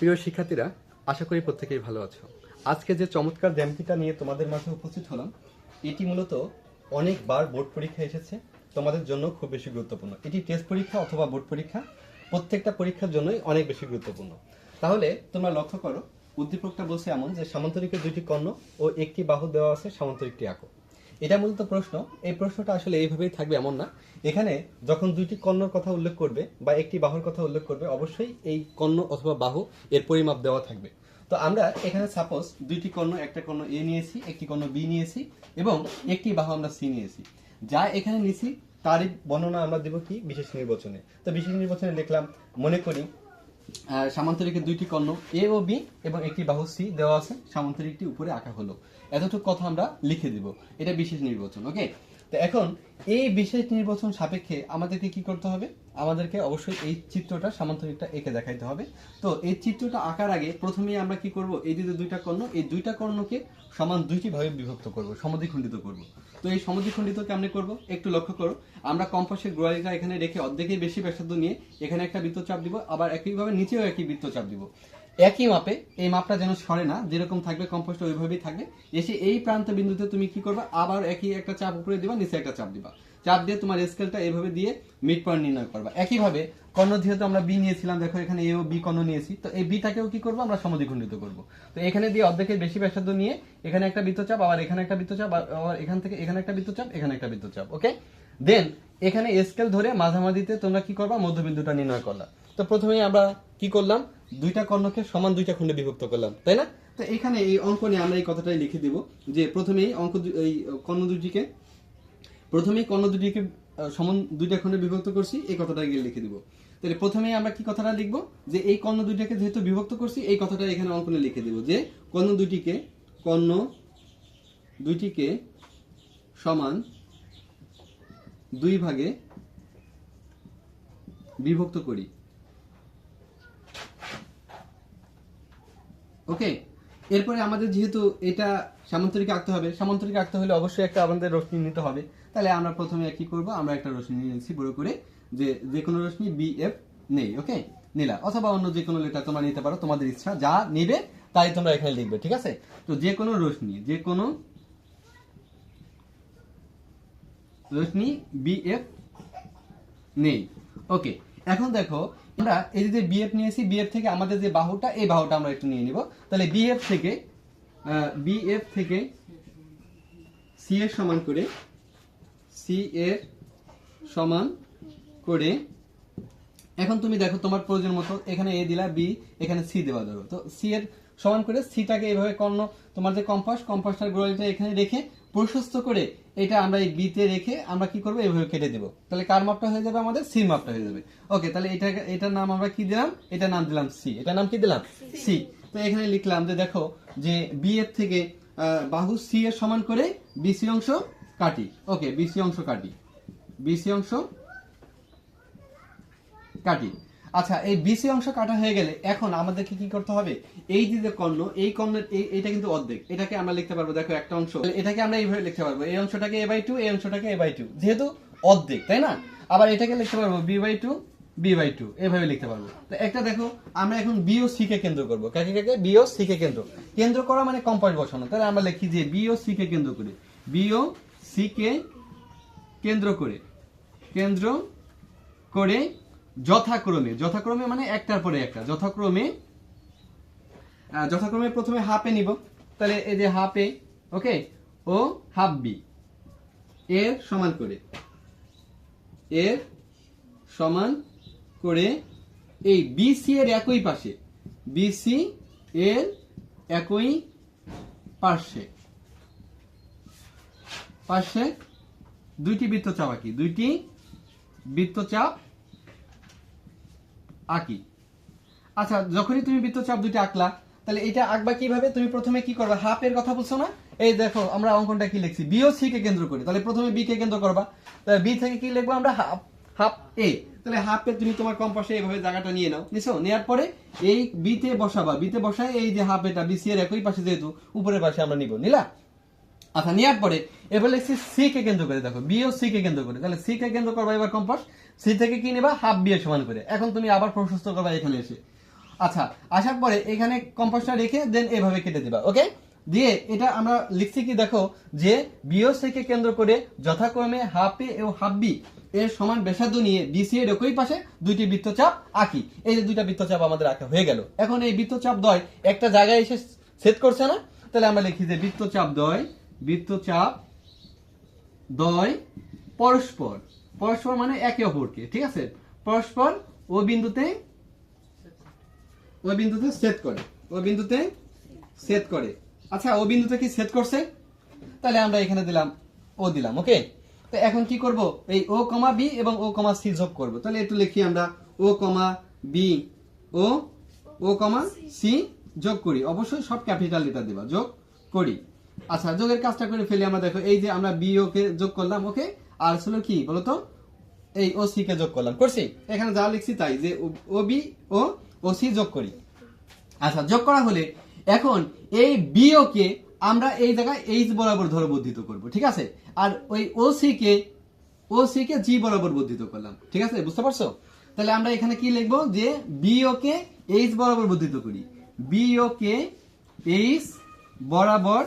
প্রিয় শিক্ষার্থীরা, আশা করি প্রত্যেকেই ভালো আছো। আজকে যে চমৎকার জ্যামিতিটা নিয়ে তোমাদের মাঝে উপস্থিত হলাম, এটি মূলত অনেকবার বোর্ড পরীক্ষা এসেছে। তোমাদের জন্য খুব বেশি গুরুত্বপূর্ণ। এটি টেস্ট পরীক্ষা অথবা বোর্ড পরীক্ষা, প্রত্যেকটা পরীক্ষার জন্যই অনেক বেশি গুরুত্বপূর্ণ। তাহলে তোমরা লক্ষ্য করো, উদ্দীপকটা বলছে এমন যে সামান্তরিকের দুইটি কর্ণ ও একটি বাহু দেওয়া আছে সামান্তরিকটি আঁকো এটা মূলত প্রশ্ন। এই প্রশ্নটা আসলে এইভাবেই থাকবে এমন না। এখানে যখন দুইটি কর্ণর কথা উল্লেখ করবে বা একটি বাহুর কথা উল্লেখ করবে, অবশ্যই এই কর্ণ অথবা বাহু এর পরিমাপ দেওয়া থাকবে। তো আমরা এখানে সাপোজ দুইটি কর্ণ, একটা কর্ণ এ নিয়েছি, একটি কর্ণ বি নিয়েছি এবং একটি বাহু আমরা সি নিয়েছি। যা এখানে নিয়েছি তারই বর্ণনা আমরা দেব কি? বিশেষ নির্বাচনে। তো বিশেষ নির্বাচনে লিখলাম মনে করি সামান্তরিকের দুইটি কর্ণ এ ও বি এবং একটি বাহু সি দেওয়া আছে। সামান্তরিকটি উপরে আঁকা হলো। এতটুকু কথা আমরা লিখে দিব। এটা বিশেষ নির্বাচন, ওকে? তো এখন এই বিশেষ নির্বাচন সাপেক্ষে আমাদেরকে কি করতে হবে? আমাদেরকে অবশ্যই এই চিত্রটা সামান্তরিকটা এঁকে দেখাইতে হবে। তো এই চিত্রটা আঁকার আগে প্রথমেই আমরা কি করব? এই যে দুইটা কর্ণ, এই দুইটা কর্ণকে সমান দুইটি ভাবে বিভক্ত করব, সমদ্বিখণ্ডিত করব। তো এই সমদ্বিখণ্ডিত কেমনে করব? একটু লক্ষ্য করো। আমরা কম্পাসের গোড়ালিটা এখানে রেখে অর্ধেকের বেশি ব্যাসার্ধ নিয়ে এখানে একটা বৃত্তচাপ দিব, আবার একইভাবে নিচেও একই বৃত্তচাপ দিব। একই মাপে এই মাপটা যেন সরে না, যেরকম থাকবে কম্পোস্ট ওইভাবেই থাকবে। এসে এই প্রান্ত বিন্দুতে তুমি কি করবে? আবার একই একটা চাপ উপরে দিবা, নিচে একটা চাপ দিবা। চাপ দিয়ে তোমার স্কেলটা এইভাবে দিয়ে মিড পয়েন্ট নির্ণয় করবা। একইভাবে কর্ণ যেহেতু আমরা বি নিয়েছিলাম, দেখো এখানে এ ও বি কর্ণ নিয়েছি, তো এই বিটাকেও কি করব? আমরা সমদ্বিখণ্ডিত করব। তো এখানে দিয়ে অর্ধেকের বেশি ব্যাসার্ধ নিয়ে এখানে একটা বৃত্তচাপ, আবার এখানে একটা বৃত্তচাপ, আবার এখান থেকে এখানে একটা বৃত্তচাপ, এখানে একটা বৃত্তচাপ ওকে দেন এখানে স্কেল ধরে মাঝামাঝিতে তোমরা কি করবা? মধ্যবিন্দুটা নির্ণয় করলা। তো প্রথমেই আমরা কি করলাম? দুইটা কর্ণকে সমান দুইটা খণ্ডে বিভক্ত করলাম, তাই না? তো এখানে এই অঙ্কনে আমরা এই কথাটাই লিখে দিব যে প্রথমেই অঙ্ক এই কর্ণ দুটিকে প্রথমেই কর্ণ দুটিকে সমান দুইটা খণ্ডে বিভক্ত করছি, এই কথাটা গিয়ে লিখে দিব। তাহলে প্রথমেই আমরা কি কথাটা লিখব? যে এই কর্ণ দুইটাকে যেহেতু বিভক্ত করছি, এই কথাটা এখানে অঙ্কনে লিখে দিব যে কর্ণ দুটিকে কর্ণ দুইটিকে সমান দুই ভাগে বিভক্ত করি। ওকে, এরপরে আমাদের যেহেতু এটা সামান্তরিক আঁকতে হবে, সামান্তরিক আঁকতে হলে অবশ্যই একটা আমাদের রশ্মি নিতে হবে। তাহলে আমরা প্রথমে কি করব? আমরা একটা রশ্মি নিয়ে নিচ্ছি বড় করে, যে যে কোনো রশ্মি বি এফ নেই, ওকে? নিলা, অথবা অন্য যে কোনো লেটার তোমরা নিতে পারো, তোমাদের ইচ্ছা, যা নেবে তাই তোমরা এখানে লিখবে, ঠিক আছে? তো যে কোনো রশ্মি যে কোনো রশ্মি বি এফ নেই, ওকে? এখন দেখো আমরা এই যে বিএফ নিয়েছি বিএফ থেকে আমাদের যে বাহুটা, এই বাহুটা আমরা একটু নিয়ে নিব। তাহলে বিএফ থেকে বিএফ থেকে সি এর সমান করে সি এর সমান করে, এখন তুমি দেখো তোমার প্রয়োজন মতো এখানে এ দিলা বি এখানে সি দেওয়া ধরো তো সি এর সমান করে সিটাকে এইভাবে কর্ণ, তোমার যে কম্পাস কম্পাসটার গোড়ালিটা এখানে রেখে প্রশস্ত করে এটা আমরা এই বিতে রেখে আমরা কি করব? এইভাবে কেটে দেবো। তাহলে কার মাপটা হয়ে যাবে? আমাদের সি মাপটা হয়ে যাবে। ওকে তাহলে এটা এটার নাম আমরা কি দিলাম? এটা নাম দিলাম সি। এটার নাম কি দিলাম? সি। তো এখানে লিখলাম যে দেখো যে বি এর থেকে বাহু সি এর সমান করে বিসি অংশ কাটি। ওকে বিসি অংশ কাটি। বিসি অংশ কাটি। আচ্ছা এই বিসি অংশ কাটা হয়ে গেলে এখন আমাদেরকে কি করতে হবে? এই যে কর্ণ, এই কর্ণের এটা কিন্তু অর্ধেক। এটাকে আমরা লিখতে পারব, দেখো একটা অংশ। এটাকে আমরা এইভাবে লিখতে পারব, এই অংশটাকে এ বাই টু এই অংশটাকে এ বাই টু যেহেতু অর্ধেক, তাই না? আবার এটাকে লিখতে পারব B by two B by two এভাবে লিখতে পারব। তো একটা দেখো, আমরা এখন বি ও সি কে কেন্দ্র করব। কাকে কাকে? বি ও সি কে কেন্দ্র। কেন্দ্র করা মানে কম্পাস বসানো। তাহলে আমরা লিখি যে বি ও সি কে কেন্দ্র করে। বি ও সি কে কেন্দ্র করে। কেন্দ্র করে যথাক্রমে যথাক্রমে মানে একটার পরে একটা। যথাক্রমে যথাক্রমে প্রথমে হাফে নিব। তাহলে এই যে হাফে ওকে ও হাফ বি এর সমান করে, এর সমান করে এই বিসি এর একই পাশে বিসি এর একই পার্শ্বে। পার্শ্বে দুইটি বৃত্ত বৃত্তচাপ আঁকি। দুইটি বৃত্তচাপ আঁকি। আচ্ছা যখনই তুমি বৃত্তচাপ দুইটা আঁকলা, তাহলে এটা আঁকবা কীভাবে? তুমি প্রথমে কি করবে? হাফের কথা বলছো না? এই দেখো, আমরা অঙ্কনটা কি লিখছি? বি ও সি কে কেন্দ্র করে। তাহলে প্রথমে বি কে কেন্দ্র করবা। তাহলে বি থেকে কি লিখব আমরা? হাফ হাফ এ তাহলে হাফে তুমি তোমার কম্পাসে এইভাবে জায়গাটা নিয়ে নাও। নিছো? নেওয়ার পরে এই বিতে বসাবা। বিতে বসায় এই যে হাফ এটা বি সি এর একই পাশে যেহেতু, উপরের পাশে আমরা নিব। নিলা? আচ্ছা নেওয়ার পরে এবার লিখছি সি কে কেন্দ্র করে, দেখো বি ও সি কে কেন্দ্র করে। তাহলে সি কে কেন্দ্র করবা এবার কম্পাস সি থেকে কি নেবা? হাফ বি এর সমান করে। এখন তুমি আবার প্রশস্ত করবা এখানে এসে। আচ্ছা আসার পরে এখানে কম্পাসটা রেখে দেন এভাবে কেটে দিবা ওকে দিয়ে এটা আমরা লিখছি কি, দেখো, যে বিও থেকে কেন্দ্র করে যথাক্রমে হাফ এ ও হাফ বি এর সমান ব্যাসার্ধ নিয়ে বিসি এর একই পাশে দুইটি বৃত্তচাপ আঁকি। এই যে দুইটা বৃত্তচাপ আমাদের আঁকা হয়ে গেল। এখন এই বৃত্তচাপ দয় একটা জায়গায় এসে সেট করছে না? তাহলে আমরা লিখি যে বৃত্তচাপ দয় বৃত্তচাপ দয়, পরস্পর। পরস্পর মানে একে অপরকে, ঠিক আছে? পরস্পর ও বিন্দুতে ওই বিন্দুতে সেট করে ওই বিন্দুতে সেট করে। আচ্ছা ও বিন্দুতে কি সেট করছে? তাহলে আমরা এখানে দিলাম ও দিলাম, ওকে? তো এখন কি করব? এই ও কমা বি এবং ও কমা সি যোগ করব। তাহলে একটু লিখি আমরা, ও কমা বি, ও ও কমা সি যোগ করি। অবশ্যই সব ক্যাপিটাল লেটার দেবা, যোগ করি। আচ্ছা যোগের কাজটা করে ফেলি আমরা, দেখো, এই যে আমরা বি ওকে যোগ করলাম, ওকে? আর ছিল কি, বলতো? এই ও সি কে যোগ করলাম, করছি? এখানে যা লিখছি তাই, যে ও বি ও ও সি যোগ করি। আচ্ছা যোগ করা হলে এখন এই বিও কে আমরা এই জায়গায় এইচ বরাবর ধরে বর্ধিত করব, ঠিক আছে? আর ওই ও সি কে ও সি কে জি বরাবর বর্ধিত করলাম, ঠিক আছে? বুঝতে পারছ? তাহলে আমরা এখানে কি লিখব? যে বিও কে এইচ বরাবর বর্ধিত করি। বিও কে এইচ বরাবর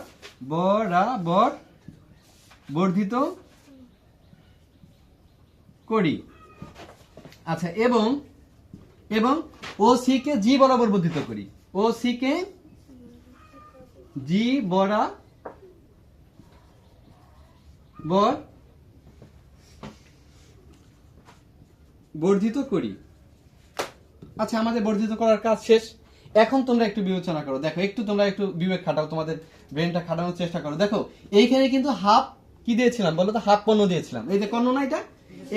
বরাবর বর্ধিত করি। আচ্ছা এবং এবং ও সি কে জি বরাবর বর্ধিত করি। ও সি কে জি বরা বর বর্ধিত করি। আচ্ছা আমাদের বর্ধিত করার কাজ শেষ। এখন তোমরা একটু বিবেচনা করো। দেখো, একটু তোমরা একটু বিবেক খাটাও, তোমাদের ব্রেনটা খাটানোর চেষ্টা করো। দেখো, এইখানে কিন্তু হাফ কি দিয়েছিলাম? বলো তো, হাফ পণ্য দিয়েছিলাম। এই যে কর্ণ না এটা?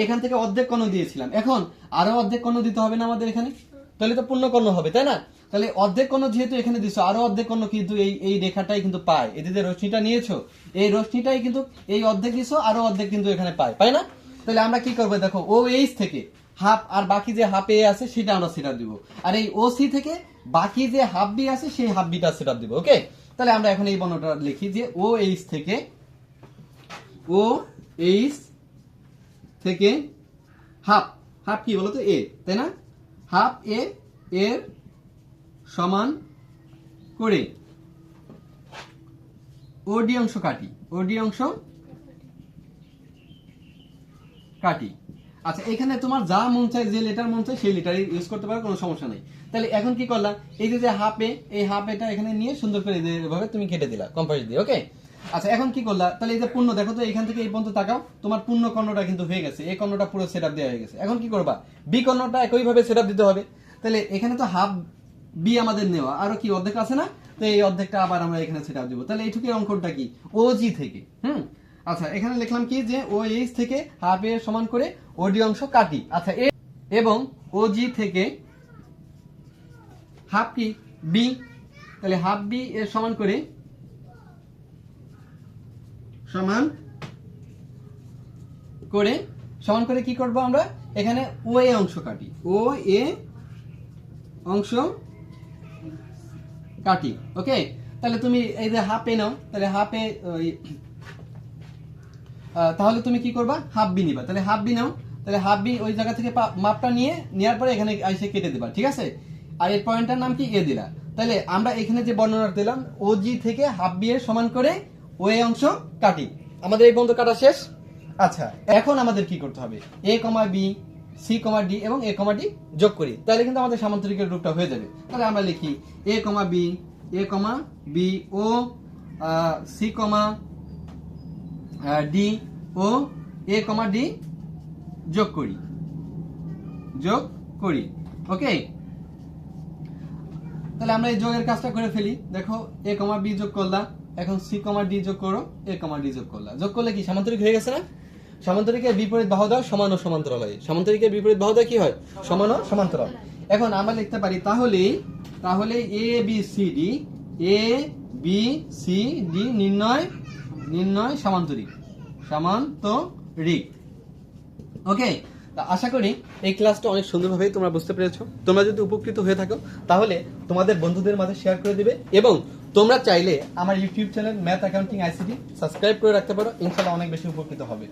এখান থেকে অর্ধেক কর্ণ দিয়েছিলাম। এখন আরও অর্ধেক কর্ণ দিতে হবে না আমাদের এখানে? তাহলে তো পূর্ণ কর্ণ হবে, তাই না? তাহলে অর্ধেক কর্ণ যেহেতু এখানে দিছো, আরও অর্ধেক কর্ণ কিন্তু এই এই রেখাটাই কিন্তু পায়। এতে যে রশ্মিটা নিয়েছো, এই রশ্মিটাই কিন্তু এই অর্ধেক দিছো, আরও অর্ধেক কিন্তু এখানে পায়। পায় না? তাহলে আমরা কি করব, দেখো ও এইচ থেকে হাফ আর বাকি যে হাফ এ আছে, সেটা আমরা সেটা দিব। আর এই ও সি থেকে বাকি যে হাফ বি আছে, সেই হাফ বিটা সেটা দিব ওকে তাহলে আমরা এখন এই বর্ণটা লিখি যে ও এইচ থেকে ও এইচ থেকে হাফ। হাফ কি বলতো? এ তাই না? হাফ এ এর সমান করে ওডি অংশ কাটি। ওডি অংশ কাটি। আচ্ছা এখানে তোমার যা মন চায়, যে লেটার মন চায়, সেই লেটারই ইউজ করতে পারো, কোনো সমস্যা নেই। তাহলে এখন কি করলাম এই যে হাফ এই হাফ এটা এখানে নিয়ে সুন্দর করে এভাবে তুমি কেটে দিলা কম্পাস দিয়ে ওকে আচ্ছা এখন কি করলা? তাহলে এই যে পূর্ণ, দেখো তো, এখান থেকে এই পর্যন্ত তাকাও, তোমার পূর্ণ কর্ণটা কিন্তু হয়ে গেছে। এই কর্ণটা পুরো সেট দেওয়া হয়ে গেছে। এখন কি করবা? বি কর্ণটা একইভাবে সেট দিতে হবে। তাহলে এখানে তো হাফ বি আমাদের নেওয়া। আরও কি, অর্ধেক আছে না? তো এই অর্ধেকটা আবার আমরা এখানে সেট দিব। তাহলে এইটুকুর অঙ্কটা কি? ও জি থেকে, হুম? আচ্ছা এখানে লিখলাম কি যে ও এইচ থেকে হাফ এর সমান করে ওডি অংশ কাটি। আচ্ছা এবং ও জি থেকে হাফ কি? বি তাহলে হাফ বি এর সমান করে সমান করে সমান করে কি করব আমরা? এখানে ও এ অংশ কাটি। ও এ অংশ কাটি। ওকে তাহলে তুমি এই যে হাফ এ নাও, তাহলে হাফ এ তাহলে তুমি কি করবা? হাফ বি নিবা। তাহলে হাফ বি নাও। তাহলে হাফ বি ওই জায়গা থেকে মাপটা নিয়ে নেওয়ার পরে এখানে এসে কেটে দিবা, ঠিক আছে? আর এই পয়েন্টটার নাম কি? এ দিলা। তাহলে আমরা এখানে যে বর্ণনা দিলাম ও জি থেকে হাফ বি এর সমান করে ও এ অংশ কাটি। আমাদের এই বন্ধ কাটা শেষ? আচ্ছা এখন আমাদের কি করতে হবে? A comma B, C comma D এবং এ কমা ডি যোগ করি। তাহলে কিন্তু আমাদের সামান্তরিকের রূপটা হয়ে যাবে। তাহলে আমরা লিখি A comma B, A comma B O C comma D ও এ কমা ডি যোগ করি। যোগ করি। ওকে তাহলে আমরা এই যোগের কাজটা করে ফেলি। দেখো এ কমা বি যোগ করলাম এখন সি কমা ডি যোগ করো এ কমা ডি যোগ করলাম যোগ করলে কি, সামান্তরিক হয়ে গেছে না? সামান্তরিকের বিপরীত বাহু সমান ও সমান্তরাল হয় সামান্তরিকের বিপরীত বাহু কি হয়? সমান ও সমান্তরাল। এখন আমরা লিখতে পারি তাহলে তাহলে A B C D A B C D নির্ণয় নির্ণয় সামান্তরিক। সামান্তরিক। ওকে আশা করি এই ক্লাসটা অনেক সুন্দরভাবেই তোমরা বুঝতে পেরেছ। তোমরা যদি উপকৃত হয়ে থাকো, তাহলে তোমাদের বন্ধুদের মাঝে শেয়ার করে দিবে এবং তোমরা চাইলে আমার YouTube channel math accounting ICT subscribe করে রাখতে পারো। ইনশাল্লাহ অনেক বেশি উপকৃত হবে।